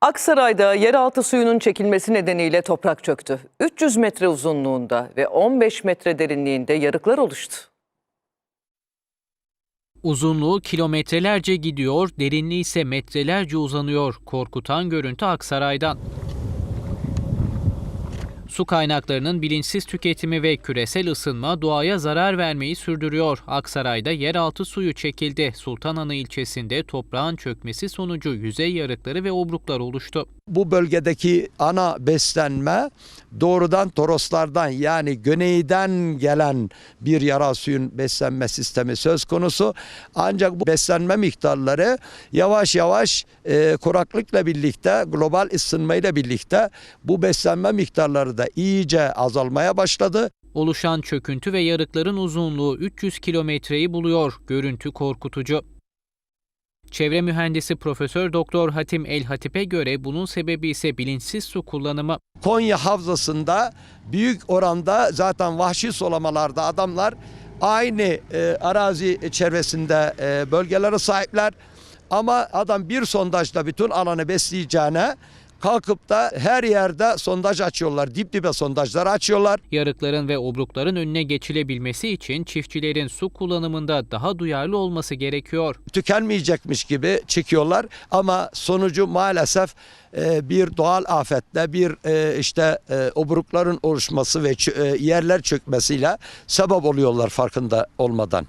Aksaray'da yeraltı suyunun çekilmesi nedeniyle toprak çöktü. 300 metre uzunluğunda ve 15 metre derinliğinde yarıklar oluştu. Uzunluğu kilometrelerce gidiyor, derinliği ise metrelerce uzanıyor. Korkutan görüntü Aksaray'dan. Su kaynaklarının bilinçsiz tüketimi ve küresel ısınma doğaya zarar vermeyi sürdürüyor. Aksaray'da yeraltı suyu çekildi. Sultanhanı ilçesinde toprağın çökmesi sonucu yüzey yarıkları ve obruklar oluştu. Bu bölgedeki ana beslenme doğrudan Toroslardan yani güneyden gelen bir yara suyun beslenme sistemi söz konusu. Ancak bu beslenme miktarları yavaş yavaş e, kuraklıkla birlikte global ısınmayla birlikte bu beslenme miktarları da iyice azalmaya başladı. Oluşan çöküntü ve yarıkların uzunluğu 300 kilometreyi buluyor. Görüntü korkutucu. Çevre mühendisi Profesör Doktor Hatim El Hatip'e göre bunun sebebi ise bilinçsiz su kullanımı. Konya Havzası'nda büyük oranda zaten vahşi solamalarda adamlar aynı e, arazi çevresinde e, bölgelere sahipler. Ama adam bir sondajla bütün alanı besleyeceğine kalkıp da her yerde sondaj açıyorlar. Dip dibe sondajlar açıyorlar. Yarıkların ve obrukların önüne geçilebilmesi için çiftçilerin su kullanımında daha duyarlı olması gerekiyor. Tükenmeyecekmiş gibi çekiyorlar ama sonucu maalesef e, bir doğal afetle bir e, işte e, obrukların oluşması ve yerler çökmesiyle sebep oluyorlar farkında olmadan.